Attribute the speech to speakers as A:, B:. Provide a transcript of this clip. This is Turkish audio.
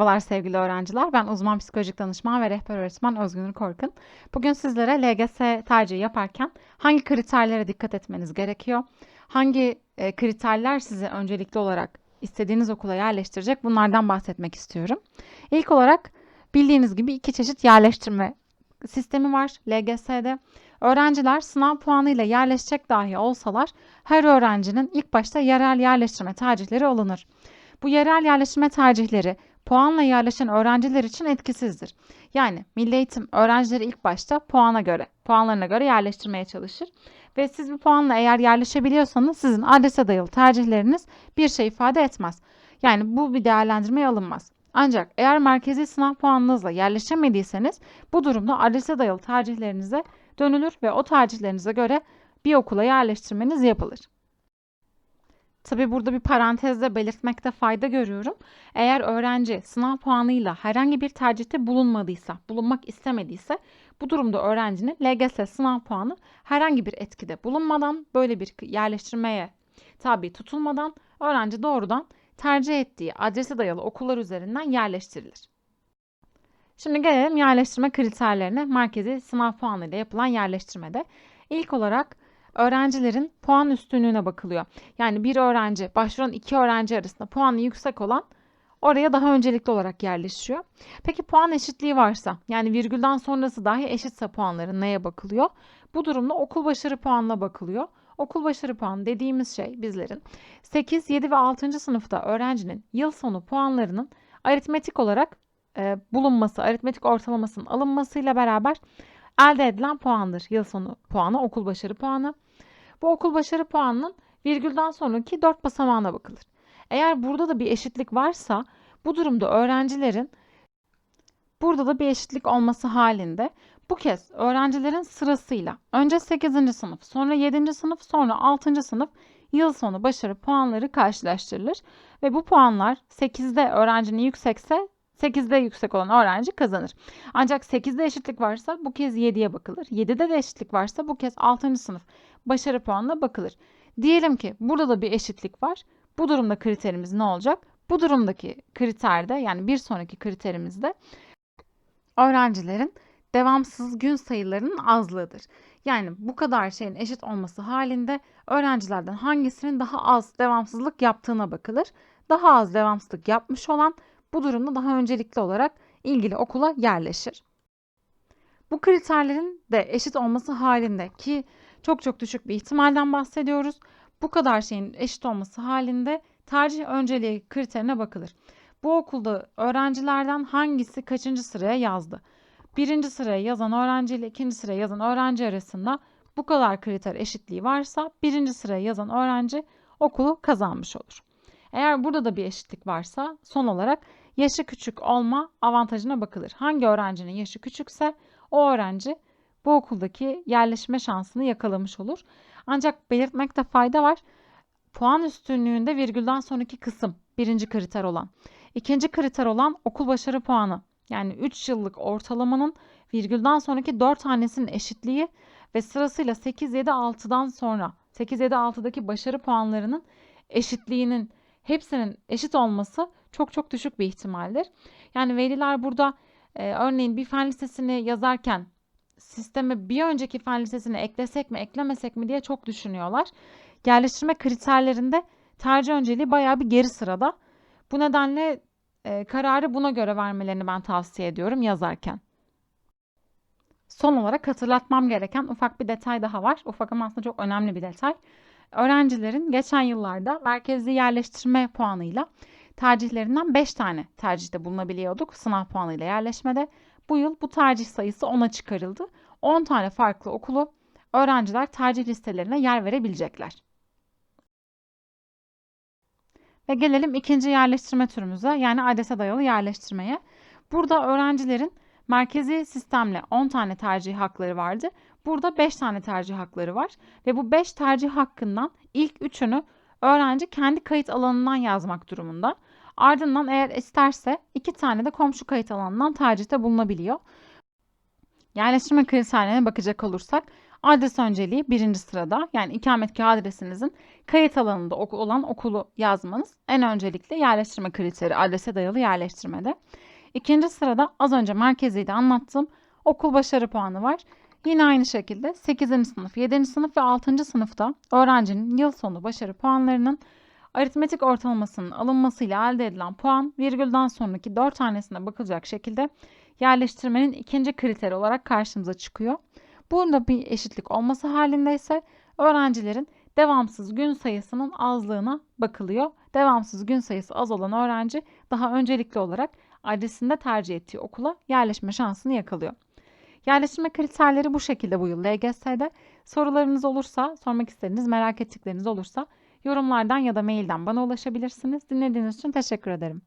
A: Merhabalar sevgili öğrenciler. Ben uzman psikolojik danışman ve rehber öğretmen Özgünür Korkun. Bugün sizlere LGS tercihi yaparken hangi kriterlere dikkat etmeniz gerekiyor? Hangi e, kriterler sizi öncelikli olarak istediğiniz okula yerleştirecek? Bunlardan bahsetmek istiyorum. İlk olarak bildiğiniz gibi iki çeşit yerleştirme sistemi var LGS'de. Öğrenciler sınav puanıyla yerleşecek dahi olsalar her öğrencinin ilk başta yerel yerleştirme tercihleri alınır. Bu yerel yerleştirme tercihleri puanla yerleşen öğrenciler için etkisizdir. Yani Milli Eğitim öğrencileri ilk başta puana göre, puanlarına göre yerleştirmeye çalışır. Ve siz bu puanla eğer yerleşebiliyorsanız sizin adrese dayalı tercihleriniz bir şey ifade etmez. Yani bu bir değerlendirmeye alınmaz. Ancak eğer merkezi sınav puanınızla yerleşemediyseniz bu durumda adrese dayalı tercihlerinize dönülür ve o tercihlerinize göre bir okula yerleştirmeniz yapılır. Tabi burada bir parantezde belirtmekte fayda görüyorum. Eğer öğrenci sınav puanıyla herhangi bir tercihte bulunmadıysa, bulunmak istemediyse bu durumda öğrencinin LGS sınav puanı herhangi bir etkide bulunmadan, böyle bir yerleştirmeye tabi tutulmadan öğrenci doğrudan tercih ettiği adrese dayalı okullar üzerinden yerleştirilir. Şimdi gelelim yerleştirme kriterlerine merkezi sınav puanıyla yapılan yerleştirmede. İlk olarak öğrencilerin puan üstünlüğüne bakılıyor. Yani bir öğrenci, başvuran iki öğrenci arasında puanı yüksek olan oraya daha öncelikli olarak yerleşiyor. Peki puan eşitliği varsa, yani virgülden sonrası dahi eşitse puanların neye bakılıyor? Bu durumda okul başarı puanına bakılıyor. Okul başarı puanı dediğimiz şey bizlerin 8, 7 ve 6. sınıfta öğrencinin yıl sonu puanlarının aritmetik olarak e, bulunması, aritmetik ortalamasının alınmasıyla beraber elde edilen puandır. Yıl sonu puanı, okul başarı puanı. Bu okul başarı puanının virgülden sonraki 4 basamağına bakılır. Eğer burada da bir eşitlik varsa bu durumda öğrencilerin burada da bir eşitlik olması halinde bu kez öğrencilerin sırasıyla önce 8. sınıf, sonra 7. sınıf, sonra 6. sınıf yıl sonu başarı puanları karşılaştırılır ve bu puanlar 8'de öğrencinin yüksekse 8'de yüksek olan öğrenci kazanır. Ancak 8'de eşitlik varsa bu kez 7'ye bakılır. 7'de de eşitlik varsa bu kez 6. sınıf başarı puanına bakılır. Diyelim ki burada da bir eşitlik var. Bu durumda kriterimiz ne olacak? Bu durumdaki kriterde yani bir sonraki kriterimizde öğrencilerin devamsız gün sayılarının azlığıdır. Yani bu kadar şeyin eşit olması halinde öğrencilerden hangisinin daha az devamsızlık yaptığına bakılır. Daha az devamsızlık yapmış olan bu durumda daha öncelikli olarak ilgili okula yerleşir. Bu kriterlerin de eşit olması halinde ki çok çok düşük bir ihtimalden bahsediyoruz. Bu kadar şeyin eşit olması halinde tercih önceliği kriterine bakılır. Bu okulda öğrencilerden hangisi kaçıncı sıraya yazdı? Birinci sıraya yazan öğrenci ile ikinci sıraya yazan öğrenci arasında bu kadar kriter eşitliği varsa birinci sıraya yazan öğrenci okulu kazanmış olur. Eğer burada da bir eşitlik varsa son olarak yaşı küçük olma avantajına bakılır. Hangi öğrencinin yaşı küçükse o öğrenci bu okuldaki yerleşme şansını yakalamış olur. Ancak belirtmekte fayda var. Puan üstünlüğünde virgülden sonraki kısım birinci kriter olan. İkinci kriter olan okul başarı puanı. Yani 3 yıllık ortalamanın virgülden sonraki 4 tanesinin eşitliği ve sırasıyla 8, 7, 6'dan sonra 8, 7, 6'daki başarı puanlarının eşitliğinin hepsinin eşit olması çok çok düşük bir ihtimaldir. Yani veliler burada e, örneğin bir fen lisesini yazarken sisteme bir önceki fen lisesini eklesek mi eklemesek mi diye çok düşünüyorlar. Yerleştirme kriterlerinde tercih önceliği bayağı bir geri sırada. Bu nedenle e, kararı buna göre vermelerini ben tavsiye ediyorum yazarken. Son olarak hatırlatmam gereken ufak bir detay daha var. Ufak ama aslında çok önemli bir detay. Öğrencilerin geçen yıllarda merkezli yerleştirme puanıyla tercihlerinden 5 tane tercihte bulunabiliyorduk sınav puanıyla yerleşmede. Bu yıl bu tercih sayısı 10'a çıkarıldı. 10 tane farklı okulu öğrenciler tercih listelerine yer verebilecekler. Ve gelelim ikinci yerleştirme türümüze yani adrese dayalı yerleştirmeye. Burada öğrencilerin merkezi sistemle 10 tane tercih hakları vardı. Burada 5 tane tercih hakları var ve bu 5 tercih hakkından ilk 3'ünü öğrenci kendi kayıt alanından yazmak durumunda. Ardından eğer isterse iki tane de komşu kayıt alanından tercihte bulunabiliyor. Yerleştirme kriterlerine bakacak olursak adres önceliği birinci sırada. Yani ikametgah adresinizin kayıt alanında olan okulu yazmanız en öncelikli yerleştirme kriteri adrese dayalı yerleştirmede. İkinci sırada az önce merkezi de anlattığım okul başarı puanı var. Yine aynı şekilde 8. sınıf, 7. sınıf ve 6. sınıfta öğrencinin yıl sonu başarı puanlarının aritmetik ortalamasının alınmasıyla elde edilen puan virgülden sonraki 4 tanesine bakılacak şekilde yerleştirmenin ikinci kriteri olarak karşımıza çıkıyor. Burada bir eşitlik olması halinde ise öğrencilerin devamsız gün sayısının azlığına bakılıyor. Devamsız gün sayısı az olan öğrenci daha öncelikli olarak adresinde tercih ettiği okula yerleşme şansını yakalıyor. Yerleştirme kriterleri bu şekilde bu yıl LGS'de. Sorularınız olursa, sormak istediğiniz, merak ettikleriniz olursa yorumlardan ya da mailden bana ulaşabilirsiniz. Dinlediğiniz için teşekkür ederim.